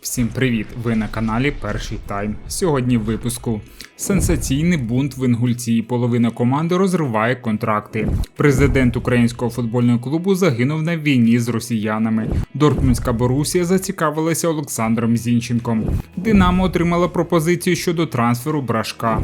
Всім привіт! Ви на каналі Перший Тайм. Сьогодні в випуску. Сенсаційний бунт в Інгульці. Половина команди розриває контракти. Президент українського футбольного клубу загинув на війні з росіянами. Дортмундська Борусія зацікавилася Олександром Зінченком. Динамо отримала пропозицію щодо трансферу брашка.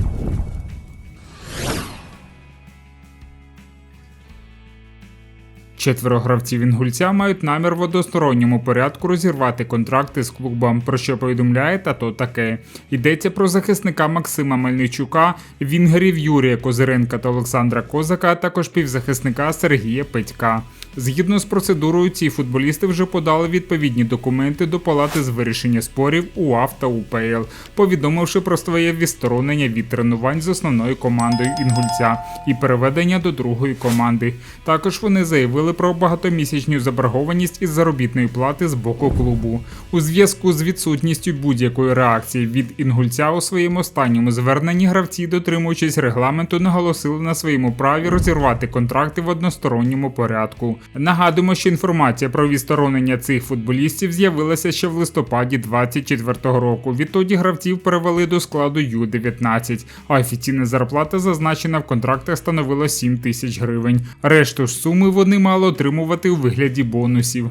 Четверо гравців інгульця мають намір в односторонньому порядку розірвати контракти з клубом, про що повідомляє тато таке. Йдеться про захисника Максима Мельничука, вінгерів Юрія Козиренка та Олександра Козака, а також півзахисника Сергія Петька. Згідно з процедурою, ці футболісти вже подали відповідні документи до палати з вирішення спорів УАФ та УПЛ, повідомивши про своє відсторонення від тренувань з основною командою інгульця і переведення до другої команди. Також вони заявили про багатомісячну заборгованість із заробітної плати з боку клубу. У зв'язку з відсутністю будь-якої реакції від інгульця у своєму останньому зверненні гравці, дотримуючись регламенту, наголосили на своєму праві розірвати контракти в односторонньому порядку. Нагадуємо, що інформація про відсторонення цих футболістів з'явилася ще в листопаді 2024 року. Відтоді гравців перевели до складу Ю-19, а офіційна зарплата зазначена в контрактах становила 7 тисяч гривень. Решту ж суми вони мали отримувати у вигляді бонусів.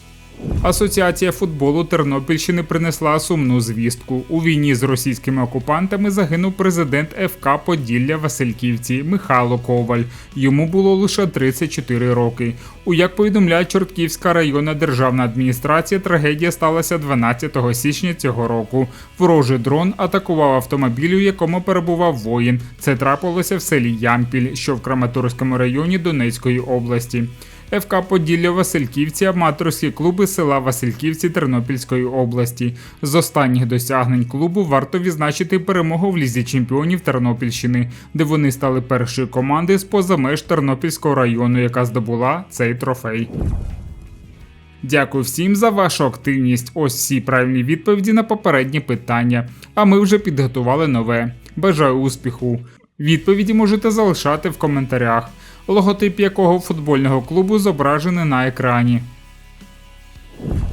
Асоціація футболу Тернопільщини принесла сумну звістку. У війні з російськими окупантами загинув президент ФК Поділля Васильківці Михайло Коваль. Йому було лише 34 роки. У як повідомляє Чортківська районна державна адміністрація, трагедія сталася 12 січня цього року. Ворожий дрон атакував автомобіль, у якому перебував воїн. Це трапилося в селі Ямпіль, що в Краматорському районі Донецької області. ФК Поділля Васильківці, аматорські клуби села Васильківці Тернопільської області. З останніх досягнень клубу варто відзначити перемогу в лізі чемпіонів Тернопільщини, де вони стали першою командою з поза меж Тернопільського району, яка здобула цей трофей. Дякую всім за вашу активність. Ось всі правильні відповіді на попередні питання. А ми вже підготували нове. Бажаю успіху! Відповіді можете залишати в коментарях логотип якого футбольного клубу зображений на екрані.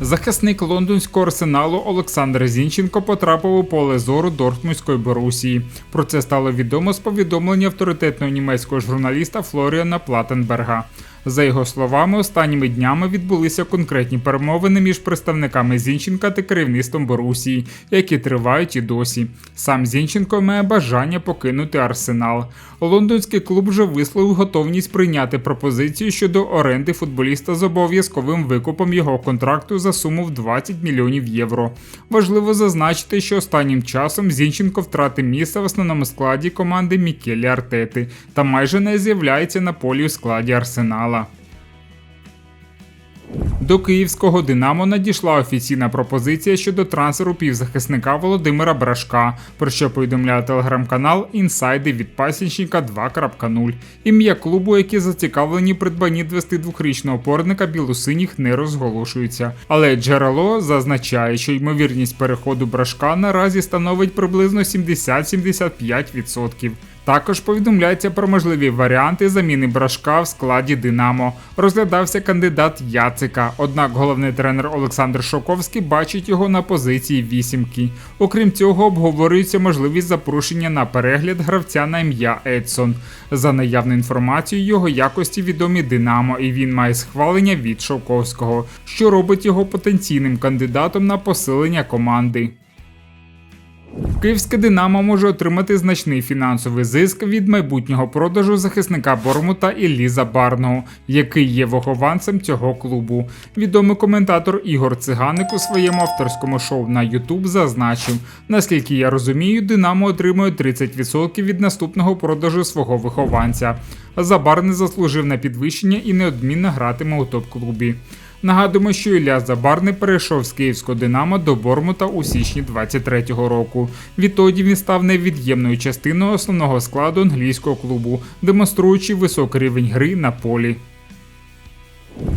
Захисник лондонського арсеналу Олександр Зінченко потрапив у поле зору Дортмундської Борусії. Про це стало відомо з повідомлення авторитетного німецького журналіста Флоріана Платенберга. За його словами, останніми днями відбулися конкретні перемовини між представниками Зінченка та керівництвом Борусії, які тривають і досі. Сам Зінченко має бажання покинути арсенал. Лондонський клуб вже висловив готовність прийняти пропозицію щодо оренди футболіста з обов'язковим викупом його контракту за суму в 20 мільйонів євро. Важливо зазначити, що останнім часом Зінченко втратив місце в основному складі команди Мікелі Артети та майже не з'являється на полі у складі арсенала. До київського Динамо надійшла офіційна пропозиція щодо трансферу півзахисника Володимира Брашка, про що повідомляє телеграм-канал Інсайди від пасічника 2.0. Ім'я клубу, які зацікавлені придбанні 22-річного опорника білосиніх, не розголошується. Але джерело зазначає, що ймовірність переходу брашка наразі становить приблизно 70-75%. Також повідомляється про можливі варіанти заміни брашка в складі Динамо. Розглядався кандидат Яцика, однак головний тренер Олександр Шоковський бачить його на позиції вісімки. Окрім цього, обговорюється можливість запрошення на перегляд гравця на ім'я Едсон. За наявною інформацією, його якості відомі Динамо, і він має схвалення від Шовковського, що робить його потенційним кандидатом на посилення команди. Київське Динамо може отримати значний фінансовий зиск від майбутнього продажу захисника Бормута Іллі Забарного, який є вихованцем цього клубу. Відомий коментатор Ігор Циганик у своєму авторському шоу на YouTube зазначив: наскільки я розумію, Динамо отримує 30% від наступного продажу свого вихованця. Забарний заслужив на підвищення і неодмінно гратиме у топ-клубі. Нагадуємо, що Ілля Забарний перейшов з київського Динамо до Бормута у січні 23-го року. Відтоді він став невід'ємною частиною основного складу англійського клубу, демонструючи високий рівень гри на полі.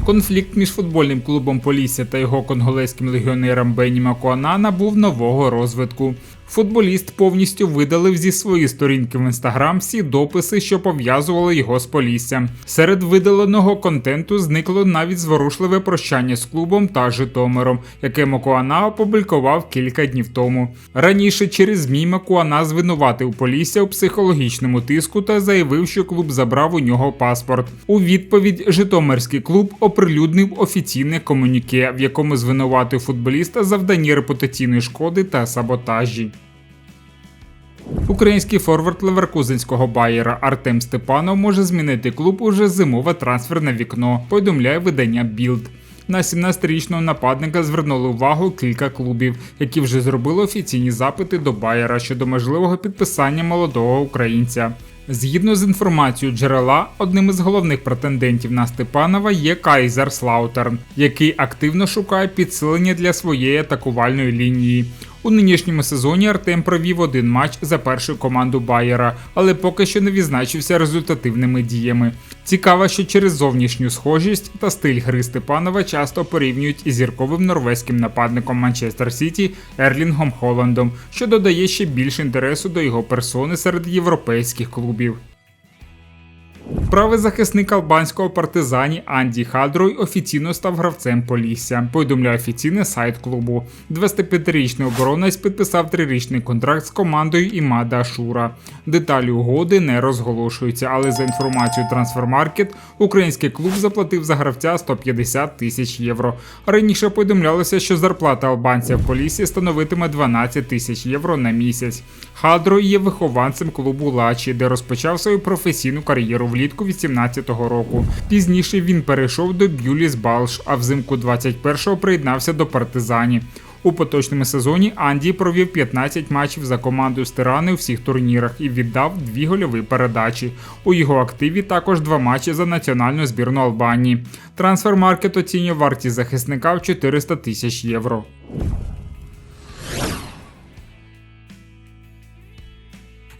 Конфлікт між футбольним клубом Полісся та його конголезьким легіонером Бенні Макуанана був нового розвитку. Футболіст повністю видалив зі своєї сторінки в інстаграм всі дописи, що пов'язували його з Поліссям. Серед видаленого контенту зникло навіть зворушливе прощання з клубом та Житомиром, яке Макуана опублікував кілька днів тому. Раніше через ЗМІ Макуана звинуватив Полісся у психологічному тиску та заявив, що клуб забрав у нього паспорт. У відповідь Житомирський клуб оприлюднив офіційне комуніке, в якому звинуватив футболіста завданні репутаційної шкоди та саботажі. Український форвард леверкузенського байера Артем Степанов може змінити клуб уже зимове трансферне вікно, повідомляє видання Білд. На 17-річного нападника звернули увагу кілька клубів, які вже зробили офіційні запити до Байера щодо можливого підписання молодого українця. Згідно з інформацією джерела, одним із головних претендентів на Степанова є Кайзер Слаутерн, який активно шукає підсилення для своєї атакувальної лінії. У нинішньому сезоні Артем провів один матч за першу команду Байера, але поки що не відзначився результативними діями. Цікаво, що через зовнішню схожість та стиль гри Степанова часто порівнюють із зірковим норвезьким нападником Манчестер Сіті Ерлінгом Холландом, що додає ще більше інтересу до його персони серед європейських клубів. Правий захисник албанського партизані Анді Хадрой офіційно став гравцем Полісся. Повідомляє офіційний сайт клубу. 25-річний оборонець підписав трирічний контракт з командою Імада Ашура. Деталі угоди не розголошуються, але за інформацією Трансфермаркет, український клуб заплатив за гравця 150 тисяч євро. Раніше повідомлялося, що зарплата албанця в Полісі становитиме 12 тисяч євро на місяць. Хадро є вихованцем клубу Лачі, де розпочав свою професійну кар'єру влітку 18-го року. Пізніше він перейшов до Б'юліс Балш, а взимку 21-го приєднався до партизані. У поточному сезоні Анді провів 15 матчів за команду Стирани у всіх турнірах і віддав дві гольові передачі. У його активі також два матчі за національну збірну Албанії. Трансфермаркет оцінює вартість захисника в 400 тисяч євро.